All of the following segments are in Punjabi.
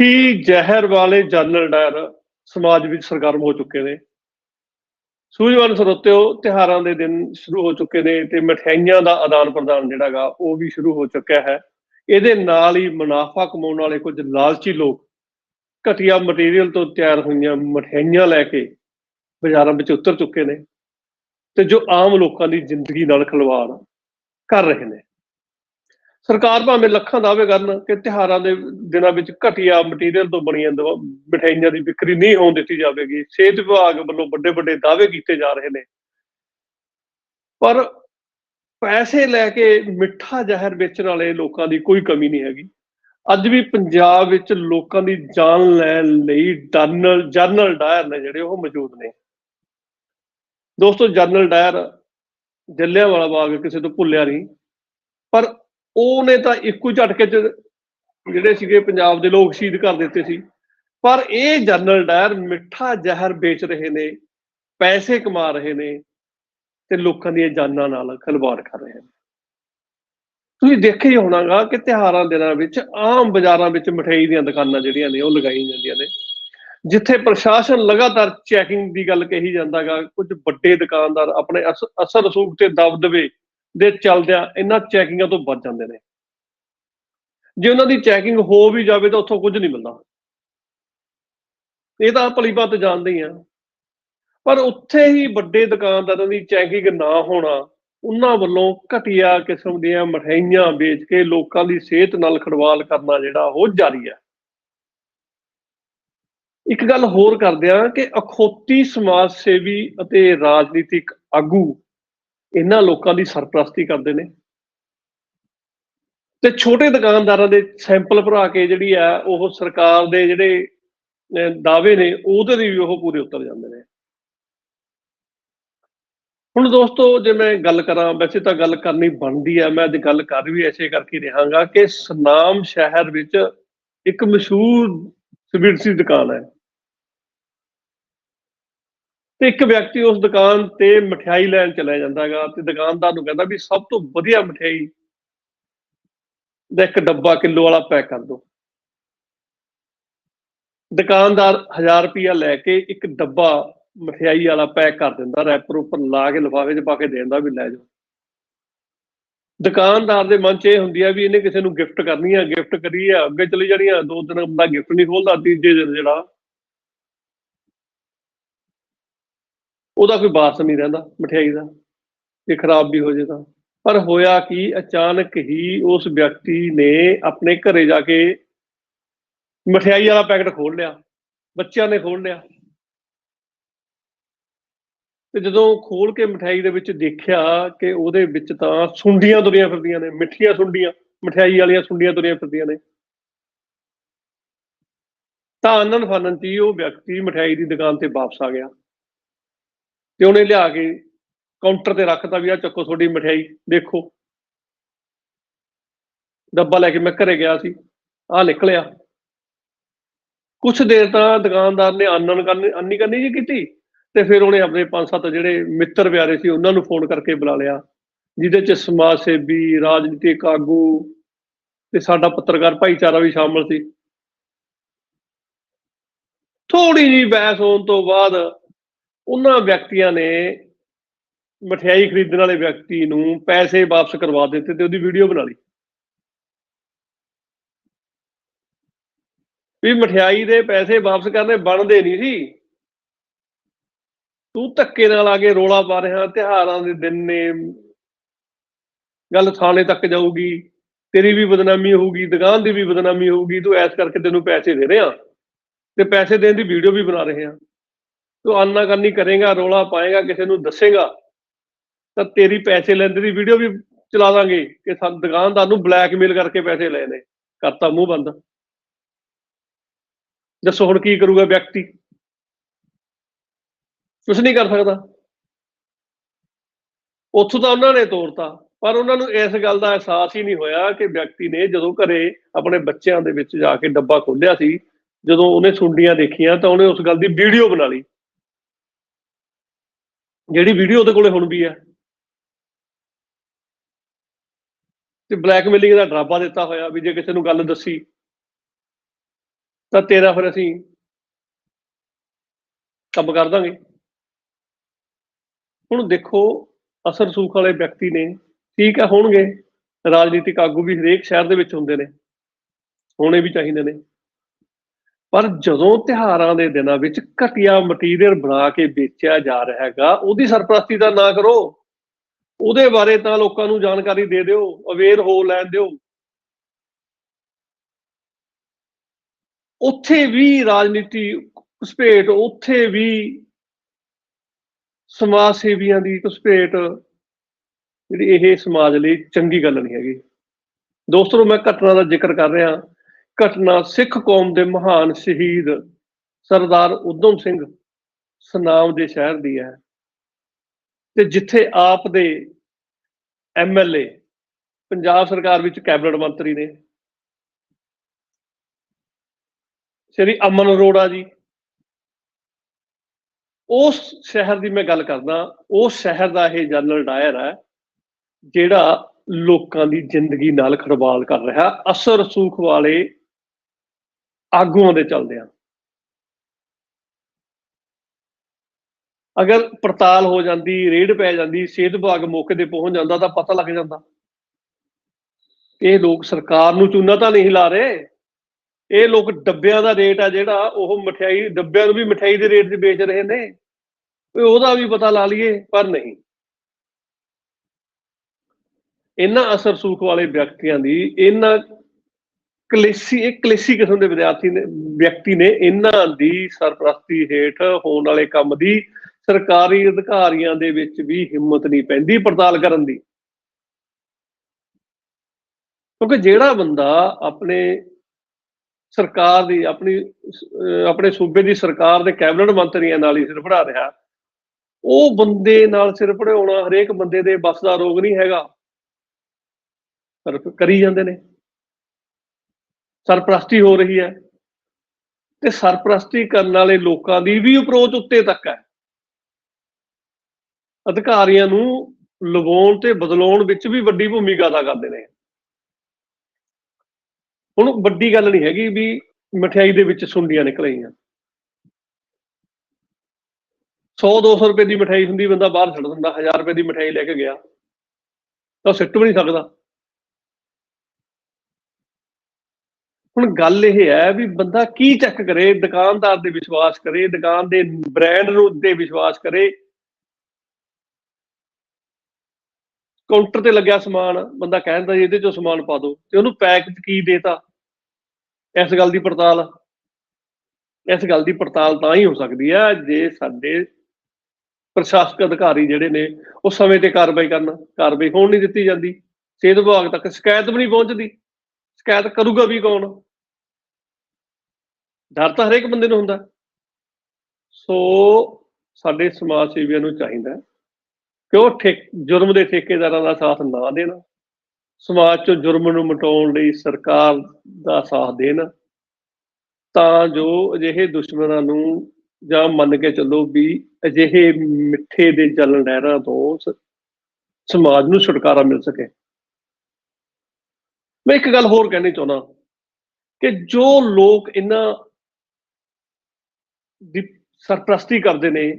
ਝੂਠੀ ਜ਼ਹਿਰ ਵਾਲੇ ਜਨਰਲ ਡਾਇਰ ਸਮਾਜ ਵਿੱਚ ਸਰਗਰਮ ਹੋ ਚੁੱਕੇ ਨੇ। ਸੂਝਵਾਨ ਸਰੋਤਿਓ ਤਿਹਾਰਾਂ ਦੇ ਦਿਨ ਸ਼ੁਰੂ ਹੋ ਚੁੱਕੇ ਨੇ ਤੇ ਮਠਿਆਈਆਂ ਦਾ ਆਦਾਨ ਪ੍ਰਦਾਨ ਜਿਹੜਾਗਾ ਉਹ ਵੀ ਸ਼ੁਰੂ ਹੋ ਚੁੱਕਿਆ ਹੈ। ਇਹਦੇ ਨਾਲ ਹੀ ਮੁਨਾਫਾ ਕਮਾਉਣ ਵਾਲੇ ਕੁਝ ਲਾਲਚੀ ਲੋਕ ਘਟੀਆ ਮਟੀਰੀਅਲ ਤੋਂ ਤਿਆਰ ਹੋਈਆਂ ਮਠਿਆਈਆਂ ਲੈ ਕੇ ਬਾਜ਼ਾਰਾਂ ਵਿੱਚ ਉਤਰ ਚੁੱਕੇ ਨੇ ਤੇ ਜੋ ਆਮ ਲੋਕਾਂ ਦੀ ਜ਼ਿੰਦਗੀ ਨਾਲ ਖਿਲਵਾੜ ਕਰ ਰਹੇ ਨੇ। ਸਰਕਾਰ ਭਾਵੇਂ ਲੱਖਾਂ ਦਾਅਵੇ ਕਰਨ ਕਿ ਤਿਹਾਰਾਂ ਦੇ ਦਿਨਾਂ ਵਿੱਚ ਘਟੀਆ ਮਟੀਰੀਅਲ ਤੋਂ ਬਣੀਆਂ ਮਠਿਆਈਆਂ ਦੀ ਵਿਕਰੀ ਨਹੀਂ ਹੋਣ ਦਿੱਤੀ ਜਾਵੇਗੀ। ਸਿਹਤ ਵਿਭਾਗ ਵੱਲੋਂ ਵੱਡੇ ਵੱਡੇ ਦਾਅਵੇ ਕੀਤੇ ਜਾ ਰਹੇ ਨੇ। ਪਰ ਪੈਸੇ ਲੈ ਕੇ ਮਿੱਠਾ ਜ਼ਹਿਰ ਵੇਚਣ ਵਾਲੇ ਲੋਕਾਂ ਦੀ ਕੋਈ ਕਮੀ ਨਹੀਂ ਹੈਗੀ। ਅੱਜ ਵੀ ਪੰਜਾਬ ਵਿੱਚ ਲੋਕਾਂ ਦੀ ਜਾਨ ਲੈਣ ਲਈ ਜਨਰਲ ਜਰਨਲ ਡਾਇਰ ਨੇ ਜਿਹੜੇ ਉਹ ਮੌਜੂਦ ਨੇ। ਦੋਸਤੋ ਜਨਰਲ ਡਾਇਰ ਜੱਲਿਆਂਵਾਲਾ ਬਾਗ ਕਿਸੇ ਤੋਂ ਭੁੱਲਿਆ ਨਹੀਂ। ਪਰ ਉਹਨੇ ਤਾਂ ਇੱਕੋ ਝਟਕੇ 'ਚ ਜਿਹੜੇ ਸੀਗੇ ਪੰਜਾਬ ਦੇ ਲੋਕ ਸ਼ਹੀਦ ਕਰ ਦਿੱਤੇ ਸੀ। ਪਰ ਇਹ ਜਨਰਲ ਡਾਇਰ ਮਿੱਠਾ ਜ਼ਹਿਰ ਵੇਚ ਰਹੇ ਨੇ, ਪੈਸੇ ਕਮਾ ਰਹੇ ਨੇ ਤੇ ਲੋਕਾਂ ਦੀਆਂ ਜਾਨਾਂ ਨਾਲ ਖਿਲਵਾੜ ਕਰ ਰਹੇ ਨੇ। ਤੁਸੀਂ ਦੇਖਿਆ ਹੀ ਹੋਣਾਗਾ ਕਿ ਤਿਹਾਰਾਂ ਦਿਨਾਂ ਵਿੱਚ, ਆਮ ਬਾਜ਼ਾਰਾਂ ਵਿੱਚ ਮਠਿਆਈ ਦੀਆਂ ਦੁਕਾਨਾਂ ਜਿਹੜੀਆਂ ਨੇ, ਉਹ ਲਗਾਈਆਂ ਜਾਂਦੀਆਂ ਨੇ। ਜਿੱਥੇ ਪ੍ਰਸ਼ਾਸਨ ਲਗਾਤਾਰ ਚੈਕਿੰਗ ਦੀ ਗੱਲ ਕਹੀ ਜਾਂਦਾਗਾ, ਕੁਝ ਵੱਡੇ ਦੁਕਾਨਦਾਰ ਆਪਣੇ ਅਸ- ਅਸਰ ਰਸੂਖ ਤੇ ਦਬਦਵੇ ਦੇ ਚੱਲਦਿਆਂ ਇਹਨਾਂ ਚੈਕਿੰਗਾਂ ਤੋਂ ਬਚ ਜਾਂਦੇ ਨੇ। ਜੇ ਉਹਨਾਂ ਦੀ ਚੈਕਿੰਗ ਹੋ ਵੀ ਜਾਵੇ ਤਾਂ ਉੱਥੋਂ ਕੁਝ ਨਹੀਂ ਮਿਲਦਾ। ਇਹ ਤਾਂ ਭਲੀ ਬਾਤ ਜਾਣਦੇ ਹੀ ਆ। ਪਰ ਉੱਥੇ ਹੀ ਵੱਡੇ ਦੁਕਾਨਦਾਰਾਂ ਦੀ ਚੈਕਿੰਗ ਨਾ ਹੋਣਾ, ਉਹਨਾਂ ਵੱਲੋਂ ਘਟੀਆ ਕਿਸਮ ਦੀਆਂ ਮਠਿਆਈਆਂ ਵੇਚ ਕੇ ਲੋਕਾਂ ਦੀ ਸਿਹਤ ਨਾਲ ਖੜਵਾਲ ਕਰਨਾ ਜਿਹੜਾ ਉਹ ਜਾਰੀ ਹੈ ਇੱਕ ਗੱਲ ਹੋਰ ਕਰਦੇ ਆ ਕਿ ਅਖੋਤੀ ਸਮਾਜ ਸੇਵੀ ਅਤੇ ਰਾਜਨੀਤਿਕ ਆਗੂ ਇਹਨਾਂ ਲੋਕਾਂ ਦੀ ਸਰਪ੍ਰਸਤੀ ਕਰਦੇ ਨੇ। ਤੇ ਛੋਟੇ ਦੁਕਾਨਦਾਰਾਂ ਦੇ ਸੈਂਪਲ ਭਰਾ ਕੇ ਜਿਹੜੀ ਆ, ਉਹ ਸਰਕਾਰ ਦੇ ਜਿਹੜੇ ਦਾਅਵੇ ਨੇ, ਉਹਦੇ ਦੀ ਵੀ ਉਹ ਪੂਰੇ ਉਤਰ ਜਾਂਦੇ ਨੇ। ਹੁਣ ਦੋਸਤੋ, ਜੇ ਮੈਂ ਗੱਲ ਕਰਾਂ, ਵੈਸੇ ਤਾਂ ਗੱਲ ਕਰਨੀ ਬਣਦੀ ਆ, ਮੈਂ ਅੱਜ ਗੱਲ ਕਰ ਵੀ ਐਸੇ ਕਰਕੇ ਹੀ ਰਹਾਂਗਾ ਕਿ ਸਨਾਮ ਸ਼ਹਿਰ ਵਿੱਚ ਇੱਕ ਮਸ਼ਹੂਰ ਸਵੀਟਸ ਦੀ ਦੁਕਾਨ ਹੈ। ਤੇ ਇੱਕ ਵਿਅਕਤੀ ਉਸ ਦੁਕਾਨ ਤੇ ਮਠਿਆਈ ਲੈਣ ਚਲਾ ਜਾਂਦਾਗਾ ਤੇ ਦੁਕਾਨਦਾਰ ਨੂੰ ਕਹਿੰਦਾ ਵੀ ਸਭ ਤੋਂ ਵਧੀਆ ਮਠਿਆਈ ਦਾ ਇੱਕ ਡੱਬਾ ਕਿਲੋ ਵਾਲਾ ਪੈਕ ਕਰ ਦਿਓ। ਦੁਕਾਨਦਾਰ 1000 ਰੁਪਇਆ ਲੈ ਕੇ ਇੱਕ ਡੱਬਾ ਮਠਿਆਈ ਵਾਲਾ ਪੈਕ ਕਰ ਦਿੰਦਾ ਰੈਪਰ ਉੱਪਰ ਲਾ ਕੇ ਲਿਫਾਫੇ 'ਚ ਪਾ ਕੇ ਦੇ ਦਿੰਦਾ ਵੀ ਲੈ ਜਾਓ। ਦੁਕਾਨਦਾਰ ਦੇ ਮਨ 'ਚ ਇਹ ਹੁੰਦੀ ਆ ਵੀ ਇਹਨੇ ਕਿਸੇ ਨੂੰ ਗਿਫਟ ਕਰਨੀ ਆ ਗਿਫਟ ਕਰੀ ਆ ਅੱਗੇ ਚਲੀ ਜਾਣੀ ਆ, ਦੋ ਦਿਨ ਬੰਦਾ ਗਿਫਟ ਨਹੀਂ ਖੋਲਦਾ, ਤੀਜੇ ਦਿਨ ਜਿਹੜਾ ਉਹਦਾ ਕੋਈ ਬਾਸ ਨਹੀਂ ਰਹਿੰਦਾ, ਮਠਿਆਈ ਦਾ, ਜੇ ਖਰਾਬ ਵੀ ਹੋ ਜੇ ਤਾਂ। ਪਰ ਹੋਇਆ ਕਿ, ਅਚਾਨਕ ਹੀ ਉਸ ਵਿਅਕਤੀ ਨੇ ਆਪਣੇ ਘਰੇ ਜਾ ਕੇ ਮਠਿਆਈ ਵਾਲਾ ਪੈਕਟ ਖੋਲ ਲਿਆ, ਬੱਚਿਆਂ ਨੇ ਖੋਲ ਲਿਆ। ਤੇ ਜਦੋਂ ਖੋਲ ਕੇ ਮਠਿਆਈ ਦੇ ਵਿੱਚ ਦੇਖਿਆ ਕਿ ਉਹਦੇ ਵਿੱਚ ਤਾਂ ਸੁੰਡੀਆਂ ਤੁਰੀਆਂ ਫਿਰਦੀਆਂ ਨੇ, ਮਿੱਠੀਆਂ ਸੁੰਡੀਆਂ, ਮਠਿਆਈ ਵਾਲੀਆਂ ਸੁੰਡੀਆਂ ਤੁਰੀਆਂ ਫਿਰਦੀਆਂ ਨੇ। ਤਾਂ ਆਨੰਦ ਫਾਨਨ ਚ ਹੀ ਉਹ ਵਿਅਕਤੀ ਮਠਿਆਈ ਦੀ ਦੁਕਾਨ ਤੇ ਵਾਪਸ ਆ ਗਿਆ। ਤੇ ਉਹਨੇ ਲਿਆ ਕੇ ਕਾਊਂਟਰ ਤੇ ਰੱਖਤਾ ਵੀ ਆ ਚੱਕੋ ਤੁਹਾਡੀ ਮਠਿਆਈ, ਦੇਖੋ। ਡੱਬਾ ਲੈ ਕੇ ਮੈਂ ਘਰੇ ਗਿਆ ਸੀ ਆ ਨਿਕਲਿਆ ਕੁਛ ਦੇਰ ਤਾਂ ਦੁਕਾਨਦਾਰ ਨੇ ਆਨਣ ਕਰਨੀ ਅੰਨੀ ਕਰਨੀ ਜੀ ਕੀਤੀ, ਤੇ ਫਿਰ ਉਹਨੇ ਆਪਣੇ ਪੰਜ ਸੱਤ ਜਿਹੜੇ ਮਿੱਤਰ ਪਿਆਰੇ ਸੀ, ਉਹਨਾਂ ਨੂੰ ਫੋਨ ਕਰਕੇ ਬੁਲਾ ਲਿਆ, ਜਿਹਦੇ ਚ ਸਮਾਜ ਸੇਵੀ, ਰਾਜਨੀਤਿਕ ਆਗੂ ਤੇ ਸਾਡਾ ਪੱਤਰਕਾਰ ਭਾਈਚਾਰਾ ਵੀ ਸ਼ਾਮਲ ਸੀ। ਥੋੜੀ ਜਿਹੀ ਬਹਿਸ ਹੋਣ ਤੋਂ ਬਾਅਦ ਉਹਨਾਂ ਵਿਅਕਤੀਆਂ ਨੇ ਮਠਿਆਈ ਖਰੀਦਣ ਵਾਲੇ ਵਿਅਕਤੀ ਨੂੰ ਪੈਸੇ ਵਾਪਸ ਕਰਵਾ ਦਿੱਤੇ ਤੇ ਉਹਦੀ ਵੀਡੀਓ ਬਣਾ ਲਈ। ਵੀ ਮਠਿਆਈ ਦੇ ਪੈਸੇ ਵਾਪਸ ਕਰਨੇ ਬਣਦੇ ਨਹੀਂ ਸੀ। ਤੂੰ ਧੱਕੇ ਨਾਲ ਆ ਕੇ ਰੋਲਾ ਪਾ ਰਿਹਾ ਤਿਹਾਰਾਂ ਦੇ ਦਿਨ ਨੇ, ਗੱਲ ਥਾਣੇ ਤੱਕ ਜਾਊਗੀ, ਤੇਰੀ ਵੀ ਬਦਨਾਮੀ ਹੋਊਗੀ, ਦੁਕਾਨ ਦੀ ਵੀ ਬਦਨਾਮੀ ਹੋਊਗੀ, ਤੂੰ ਐਸ ਕਰਕੇ ਤੈਨੂੰ ਪੈਸੇ ਦੇ ਰਿਹਾ। ਤੇ ਪੈਸੇ ਦੇਣ ਦੀ ਵੀਡੀਓ ਵੀ ਬਣਾ ਰਹੇ ਆ ਤੂੰ ਆਨਾ ਕਰੇਗਾ, ਰੋਲਾ ਪਾਏਗਾ, ਕਿਸੇ ਨੂੰ ਦੱਸੇਗਾ, ਤਾਂ ਤੇਰੀ ਪੈਸੇ ਲੈਂਦੇ ਦੀ ਵੀਡੀਓ ਵੀ ਚਲਾ ਦਾਂਗੇ ਕਿ ਸਾਨੂੰ ਦੁਕਾਨਦਾਰ ਨੂੰ ਬਲੈਕਮੇਲ ਕਰਕੇ ਪੈਸੇ ਲਏ ਨੇ। ਕਰਤਾ ਮੂੰਹ ਬੰਦ। ਦੱਸੋ ਹੁਣ ਕੀ ਕਰੂਗਾ ਵਿਅਕਤੀ? ਕੁਝ ਨਹੀਂ ਕਰ ਸਕਦਾ। ਉੱਥੋਂ ਤਾਂ ਉਹਨਾਂ ਨੇ ਤੋੜਤਾ ਪਰ ਉਹਨਾਂ ਨੂੰ ਇਸ ਗੱਲ ਦਾ ਅਹਿਸਾਸ ਹੀ ਨਹੀਂ ਹੋਇਆ ਕਿ ਵਿਅਕਤੀ ਨੇ ਜਦੋਂ ਘਰੇ ਆਪਣੇ ਬੱਚਿਆਂ ਦੇ ਵਿੱਚ ਜਾ ਕੇ ਡੱਬਾ ਖੋਲ੍ਹਿਆ ਸੀ, ਜਦੋਂ ਉਹਨੇ ਸੁੰਡੀਆਂ ਦੇਖੀਆਂ ਤਾਂ ਉਹਨੇ ਉਸ ਗੱਲ ਦੀ ਵੀਡੀਓ ਬਣਾ ਲਈ। ਜਿਹੜੀ ਵੀਡੀਓ ਉਹਦੇ ਕੋਲੇ ਹੁਣ ਵੀ ਹੈ। ਤੇ ਬਲੈਕਮੇਲਿੰਗ ਦਾ ਡਰਾਬਾ ਦਿੱਤਾ ਹੋਇਆ ਵੀ ਜੇ ਕਿਸੇ ਨੂੰ ਗੱਲ ਦੱਸੀ, ਤਾਂ ਤੇਰਾ ਫਿਰ ਅਸੀਂ ਕੰਮ ਕਰ ਦਾਂਗੇ। ਹੁਣ ਦੇਖੋ, ਅਸਰ ਸੂਖ ਵਾਲੇ ਵਿਅਕਤੀ ਨੇ, ਠੀਕ ਹੈ, ਹੋਣਗੇ। ਰਾਜਨੀਤਿਕ ਆਗੂ ਵੀ ਹਰੇਕ ਸ਼ਹਿਰ ਦੇ ਵਿੱਚ ਹੁੰਦੇ ਨੇ, ਹੋਣੇ ਵੀ ਚਾਹੀਦੇ ਨੇ। ਪਰ ਜਦੋਂ ਤਿਹਾਰਾਂ ਦੇ ਦਿਨਾਂ ਵਿੱਚ ਘਟੀਆ ਮਟੀਰੀਅਲ ਬਣਾ ਕੇ ਵੇਚਿਆ ਜਾ ਰਿਹਾ ਹੈਗਾ, ਉਹਦੀ ਸਰਪ੍ਰਸਤੀ ਦਾ ਨਾ ਕਰੋ। ਉਹਦੇ ਬਾਰੇ ਤਾਂ ਲੋਕਾਂ ਨੂੰ ਜਾਣਕਾਰੀ ਦੇ ਦਿਓ ਅਵੇਅਰ ਹੋ ਲੈਣ ਦਿਓ। ਉੱਥੇ ਵੀ ਰਾਜਨੀਤੀ ਘੁਸਪੇਟ ਉੱਥੇ ਵੀ ਸਮਾਜ ਸੇਵੀਆਂ ਦੀ ਘੁਸਪੇਟ ਜਿਹੜੀ ਇਹ ਸਮਾਜ ਲਈ ਚੰਗੀ ਗੱਲ ਨਹੀਂ ਹੈਗੀ। ਦੋਸਤੋ, ਮੈਂ ਘਟਨਾ ਦਾ ਜ਼ਿਕਰ ਕਰ ਰਿਹਾ। ਘਟਨਾ ਸਿੱਖ ਕੌਮ ਦੇ ਮਹਾਨ ਸ਼ਹੀਦ ਸਰਦਾਰ ਉਦਮ ਸਿੰਘ ਸਨਾਮ ਦੇ ਸ਼ਹਿਰ ਦੀ ਹੈ। ਤੇ ਜਿੱਥੇ ਆਪ ਦੇ ਐਮਐਲਏ ਪੰਜਾਬ ਸਰਕਾਰ ਵਿੱਚ ਕੈਬਨਿਟ ਮੰਤਰੀ ਨੇ। ਸ਼੍ਰੀ ਅਮਨ ਅਰੋੜਾ ਜੀ। ਉਸ ਸ਼ਹਿਰ ਦੀ ਮੈਂ ਗੱਲ ਕਰਦਾ, ਉਸ ਸ਼ਹਿਰ ਦਾ ਇਹ ਜਨਰਲ ਡਾਇਰ ਹੈ, ਜਿਹੜਾ ਲੋਕਾਂ ਦੀ ਜ਼ਿੰਦਗੀ ਨਾਲ ਖੜਵਾਲ ਕਰ ਰਿਹਾ। ਅਸਰ ਸੂਖ ਵਾਲੇ ਆਗੂਆਂ ਦੇ ਚੱਲਦਿਆਂ ਅਗਰ ਪੜਤਾਲ ਹੋ ਜਾਂਦੀ, ਰੇਡ ਪੈ ਜਾਂਦੀ, ਸਿਹਤ ਵਿਭਾਗ ਮੌਕੇ ਤੇ ਪਹੁੰਚ ਜਾਂਦਾ ਤਾਂ ਪਤਾ ਲੱਗ ਜਾਂਦਾ। ਇਹ ਲੋਕ ਸਰਕਾਰ ਨੂੰ ਚੂਨਾ ਤਾਂ ਨਹੀਂ ਲਾ ਰਹੇ। ਇਹ ਲੋਕ ਡੱਬਿਆਂ ਦਾ ਰੇਟ ਆ ਜਿਹੜਾ, ਉਹ ਮਠਿਆਈ, ਡੱਬਿਆਂ ਨੂੰ ਵੀ ਮਠਿਆਈ ਦੇ ਰੇਟ ਚ ਵੇਚ ਰਹੇ ਨੇ। ਉਹਦਾ ਵੀ ਪਤਾ ਲਾ ਲਈਏ, ਪਰ ਨਹੀਂ। ਇਹਨਾਂ ਅਸਰ ਸੂਖ ਵਾਲੇ ਵਿਅਕਤੀਆਂ ਦੀ, ਇਹਨਾਂ ਕਲੇਸੀ, ਇਹ ਕਲੇਸੀ ਕਿਸਮ ਦੇ ਵਿਦਿਆਰਥੀ ਨੇ, ਵਿਅਕਤੀ ਨੇ ਇਹਨਾਂ ਦੀ ਸਰਪ੍ਰਸਤੀ ਹੇਠ ਹੋਣ ਵਾਲੇ ਕੰਮ ਦੀ ਸਰਕਾਰੀ ਅਧਿਕਾਰੀਆਂ ਦੇ ਵਿੱਚ ਵੀ ਹਿੰਮਤ ਨਹੀਂ ਪੈਂਦੀ ਪੜਤਾਲ ਕਰਨ ਦੀ। ਕਿਉਂਕਿ ਜਿਹੜਾ ਬੰਦਾ ਆਪਣੇ ਸਰਕਾਰ ਦੀ, ਆਪਣੀ ਆਪਣੇ ਸੂਬੇ ਦੀ ਸਰਕਾਰ ਦੇ ਕੈਬਨਿਟ ਮੰਤਰੀਆਂ ਨਾਲ ਹੀ ਸਿਰ ਪੜਾ ਰਿਹਾ, ਉਹ ਬੰਦੇ ਨਾਲ ਸਿਰ ਪੜਾਉਣਾ ਹਰੇਕ ਬੰਦੇ ਦੇ ਬਸ ਦਾ ਰੋਗ ਨਹੀਂ ਹੈਗਾ। ਕਰੀ ਜਾਂਦੇ ਨੇ। ਸਰਪ੍ਰਸਤੀ ਹੋ ਰਹੀ ਹੈ ਤੇ ਸਰਪ੍ਰਸਤੀ ਕਰਨ ਵਾਲੇ ਲੋਕਾਂ ਦੀ ਵੀ ਅਪਰੋਚ ਉੱਤੇ ਤੱਕ ਹੈ। ਅਧਿਕਾਰੀਆਂ ਨੂੰ ਲਵਾਉਣ ਤੇ ਬਦਲਾਉਣ ਵਿੱਚ ਵੀ ਵੱਡੀ ਭੂਮਿਕਾ ਅਦਾ ਕਰਦੇ ਨੇ। ਹੁਣ ਵੱਡੀ ਗੱਲ ਨਹੀਂ ਹੈਗੀ ਵੀ ਮਠਿਆਈ ਦੇ ਵਿੱਚ ਸੁੰਡੀਆਂ ਨਿਕਲ ਆਈਆਂ। 100 200 ਰੁਪਏ ਦੀ ਮਠਿਆਈ ਹੁੰਦੀ, ਬੰਦਾ ਬਾਹਰ ਛੱਡ ਦਿੰਦਾ 1000 ਰੁਪਏ ਦੀ ਮਠਿਆਈ ਲੈ ਕੇ ਗਿਆ। ਤਾਂ ਉਹ ਸਿੱਟ ਵੀ ਨਹੀਂ ਸਕਦਾ। ਹੁਣ ਗੱਲ ਇਹ ਹੈ ਵੀ ਬੰਦਾ ਕੀ ਚੈੱਕ ਕਰੇ, ਦੁਕਾਨਦਾਰ ਦੇ ਵਿਸ਼ਵਾਸ ਕਰੇ, ਦੁਕਾਨ ਦੇ ਬ੍ਰਾਂਡ ਨੂੰ ਤੇ ਵਿਸ਼ਵਾਸ ਕਰੇ। ਕਾਊਂਟਰ ਤੇ ਲੱਗਿਆ ਸਮਾਨ, ਬੰਦਾ ਕਹਿੰਦਾ ਜੀ, ਇਹਦੇ ਚੋਂ ਸਮਾਨ ਪਾ ਦਿਓ। ਤੇ ਉਹਨੂੰ ਪੈਕ ਕੀ ਦੇਤਾ? ਇਸ ਗੱਲ ਦੀ ਪੜਤਾਲ। ਇਸ ਗੱਲ ਦੀ ਪੜਤਾਲ ਤਾਂ ਹੀ ਹੋ ਸਕਦੀ ਹੈ ਜੇ ਸਾਡੇ ਪ੍ਰਸ਼ਾਸਕ ਅਧਿਕਾਰੀ ਜਿਹੜੇ ਨੇ, ਉਹ ਸਮੇਂ ਤੇ ਕਾਰਵਾਈ ਕਰਨ। ਕਾਰਵਾਈ ਹੋਣ ਨਹੀਂ ਦਿੱਤੀ ਜਾਂਦੀ। ਸਿਹਤ ਵਿਭਾਗ ਤੱਕ ਸ਼ਿਕਾਇਤ ਵੀ ਨਹੀਂ ਪਹੁੰਚਦੀ। ਸ਼ਿਕਾਇਤ ਕਰੂਗਾ ਵੀ ਕੌਣ? ਡਰ ਤਾਂ ਹਰੇਕ ਬੰਦੇ ਨੂੰ ਹੁੰਦਾ। ਸੋ ਸਾਡੇ ਸਮਾਜ ਸੇਵੀਆਂ ਨੂੰ ਚਾਹੀਦਾ ਕਿ ਉਹ ਠੇਕ, ਜੁਰਮ ਦੇ ਠੇਕੇਦਾਰਾਂ ਦਾ ਸਾਥ ਨਾ ਦੇਣਾ। ਸਮਾਜ ਚੋਂ ਜੁਰਮ ਨੂੰ ਮਿਟਾਉਣ ਲਈ ਸਰਕਾਰ ਦਾ ਸਾਥ ਦੇਣ। ਤਾਂ ਜੋ ਅਜਿਹੇ ਦੁਸ਼ਮਣਾਂ ਨੂੰ ਜਾਂ ਮੰਨ ਕੇ ਚੱਲੋ ਵੀ ਅਜਿਹੇ ਮਿੱਠੇ ਦੇ ਜਲ ਨਹਿਰਾਂ ਤੋਂ ਸਮਾਜ ਨੂੰ ਛੁਟਕਾਰਾ ਮਿਲ ਸਕੇ। ਮੈਂ ਇੱਕ ਗੱਲ ਹੋਰ ਕਹਿਣੀ ਚਾਹੁੰਦਾ ਕਿ ਜੋ ਲੋਕ ਇਹਨਾਂ ਦੀ ਸਰਪ੍ਰਸਤੀ ਕਰਦੇ ਨੇ,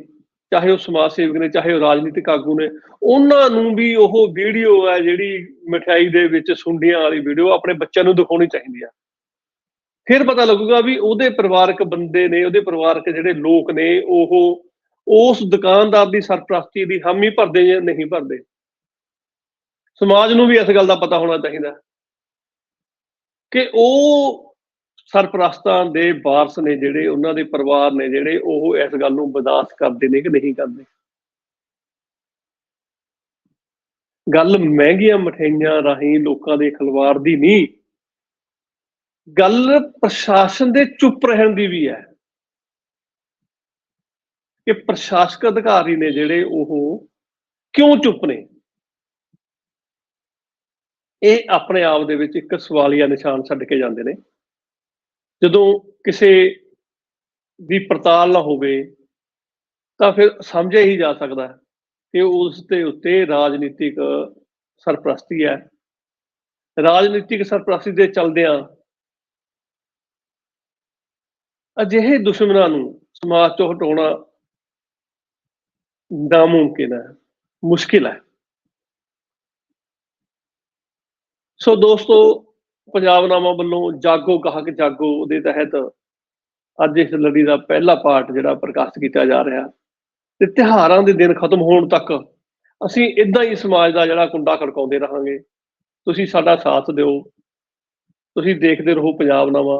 ਚਾਹੇ ਉਹ ਸਮਾਜ ਸੇਵਕ ਨੇ, ਚਾਹੇ ਉਹ ਰਾਜਨੀਤਿਕ ਆਗੂ ਨੇ, ਉਹਨਾਂ ਨੂੰ ਵੀ ਉਹ ਵੀਡੀਓ ਹੈ ਜਿਹੜੀ ਮਠਿਆਈ ਦੇ ਵਿੱਚ ਸੁੰਡੀਆਂ ਵਾਲੀ ਵੀਡੀਓ ਆਪਣੇ ਬੱਚਿਆਂ ਨੂੰ ਦਿਖਾਉਣੀ ਚਾਹੀਦੀ ਆ। ਫਿਰ ਪਤਾ ਲੱਗੂਗਾ ਵੀ ਉਹਦੇ ਪਰਿਵਾਰਕ ਬੰਦੇ ਨੇ, ਉਹਦੇ ਪਰਿਵਾਰਕ ਜਿਹੜੇ ਲੋਕ ਨੇ, ਉਹ ਉਸ ਦੁਕਾਨਦਾਰ ਦੀ ਸਰਪ੍ਰਸਤੀ ਦੀ ਹਾਮੀ ਭਰਦੇ ਜਾਂ ਨਹੀਂ ਭਰਦੇ। ਸਮਾਜ ਨੂੰ ਵੀ ਇਸ ਗੱਲ ਦਾ ਪਤਾ ਹੋਣਾ ਚਾਹੀਦਾ। ਕਿ ਉਹ ਸਰਪ੍ਰਸਤਾਂ ਦੇ ਵਾਰਸ ਨੇ ਜਿਹੜੇ ਉਹਨਾਂ ਦੇ ਪਰਿਵਾਰ ਨੇ ਜਿਹੜੇ ਉਹ ਇਸ ਗੱਲ ਨੂੰ ਬਰਦਾਸ਼ਤ ਕਰਦੇ ਨੇ ਕਿ ਨਹੀਂ ਕਰਦੇ? ਗੱਲ ਮਹਿੰਗੀਆਂ ਮਠਿਆਈਆਂ ਰਾਹੀਂ ਲੋਕਾਂ ਦੇ ਖਲਵਾਰ ਦੀ ਨਹੀਂ, ਗੱਲ ਪ੍ਰਸ਼ਾਸਨ ਦੇ ਚੁੱਪ ਰਹਿਣ ਦੀ ਵੀ ਹੈ। ਕਿ ਪ੍ਰਸ਼ਾਸਕ ਅਧਿਕਾਰੀ ਨੇ ਜਿਹੜੇ ਉਹ ਕਿਉਂ ਚੁੱਪ ਨੇ? ਇਹ ਆਪਣੇ ਆਪ ਦੇ ਵਿੱਚ ਇੱਕ ਸਵਾਲੀਆ ਨਿਸ਼ਾਨ ਛੱਡ ਕੇ ਜਾਂਦੇ ਨੇ। ਜਦੋਂ ਕਿਸੇ ਦੀ ਪੜਤਾਲ ਨਾ ਹੋਵੇ, ਤਾਂ ਫਿਰ ਸਮਝਿਆ ਹੀ ਜਾ ਸਕਦਾ ਕਿ ਉਸ ਦੇ ਉੱਤੇ ਰਾਜਨੀਤਿਕ ਸਰਪ੍ਰਸਤੀ ਹੈ। ਰਾਜਨੀਤਿਕ ਸਰਪ੍ਰਸਤੀ ਦੇ ਚਲਦਿਆਂ ਅਜਿਹੇ ਦੁਸ਼ਮਣਾਂ ਨੂੰ ਸਮਾਜ ਤੋਂ ਹਟਾਉਣਾ ਨਾਮੁਮਕਿਨ ਹੈ, ਮੁਸ਼ਕਿਲ ਹੈ। ਸੋ ਦੋਸਤੋ, ਪੰਜਾਬ ਨਾਮਾ ਵੱਲੋਂ ਜਾਗੋ ਗਾਹਕ ਜਾਗੋ ਦੇ ਤਹਿਤ ਅੱਜ ਇਸ ਲੜੀ ਦਾ ਪਹਿਲਾ ਪਾਰਟ ਜਿਹੜਾ ਪ੍ਰਕਾਸ਼ਿਤ ਕੀਤਾ ਜਾ ਰਿਹਾ ਤੇ ਤਿਹਾਰਾਂ ਦੇ ਦਿਨ ਖਤਮ ਹੋਣ ਤੱਕ ਅਸੀਂ ਇਦਾਂ ਹੀ ਸਮਾਜ ਦਾ ਜਿਹੜਾ ਕੁੰਡਾ ਖੜਕਾਉਂਦੇ ਰਹਾਂਗੇ। ਤੁਸੀਂ ਸਾਡਾ ਸਾਥ ਦਿਓ, ਤੁਸੀਂ ਦੇਖਦੇ ਰਹੋ ਪੰਜਾਬ ਨਾਮਾ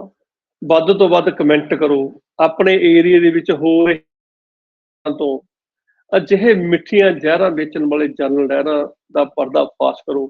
ਵੱਧ ਤੋਂ ਵੱਧ ਕਮੈਂਟ ਕਰੋ, ਆਪਣੇ ਏਰੀਆ ਦੇ ਵਿੱਚ ਹੋ ਰਹੇ ਤੋਂ ਅਜਿਹੇ ਮਿੱਠੀਆਂ ਜ਼ਹਿਰਾਂ ਵੇਚਣ ਵਾਲੇ ਜਨਰਲ ਡਾਇਰਾਂ ਦਾ ਪਰਦਾ ਫਾਸ਼ ਕਰੋ।